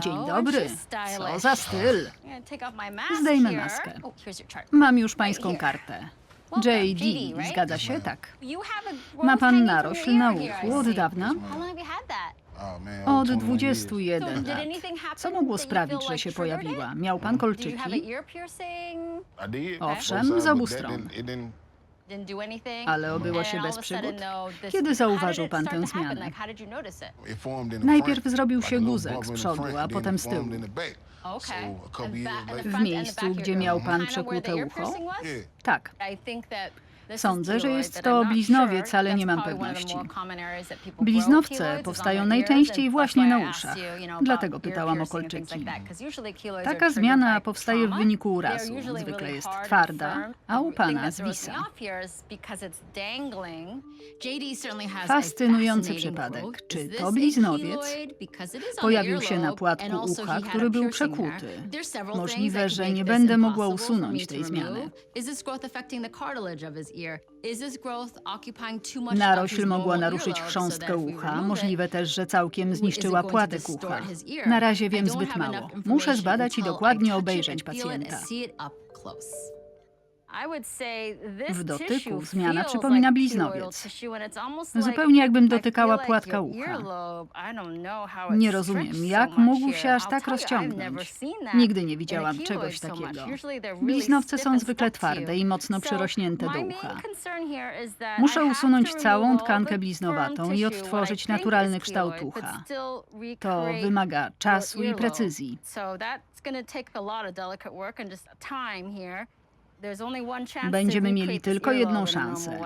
Dzień dobry. Co za styl. Zdejmę maskę. maskę. Mam już pańską kartę. JD, zgadza się? Tak. Ma pan narośl na uchu od dawna? Od 21 lat. Co mogło sprawić, że się pojawiła? Miał pan kolczyki? Owszem, z obu stron. Ale obyło się bez przygód? Kiedy zauważył pan tę zmianę? Najpierw zrobił się guzek z przodu, a potem z tyłu. W miejscu, gdzie miał pan przekłute ucho? Tak. Sądzę, że jest to bliznowiec, ale nie mam pewności. Bliznowce powstają najczęściej właśnie na uszach. Dlatego pytałam o kolczyki. Taka zmiana powstaje w wyniku urazu. Zwykle jest twarda, a u pana zwisa. Fascynujący przypadek. Czy to bliznowiec? Pojawił się na płatku ucha, który był przekłuty. Możliwe, że nie będę mogła usunąć tej zmiany. Narośl mogła naruszyć chrząstkę ucha, możliwe też, że całkiem zniszczyła płatek ucha. Na razie wiem zbyt mało. Muszę zbadać i dokładnie obejrzeć pacjenta. W dotyku zmiana przypomina bliznowiec. Zupełnie jakbym dotykała płatka ucha. Nie rozumiem, jak mógł się aż tak rozciągnąć. Nigdy nie widziałam czegoś takiego. Bliznowce są zwykle twarde i mocno przyrośnięte do ucha. Muszę usunąć całą tkankę bliznowatą i odtworzyć naturalny kształt ucha. To wymaga czasu i precyzji. Będziemy mieli tylko jedną szansę.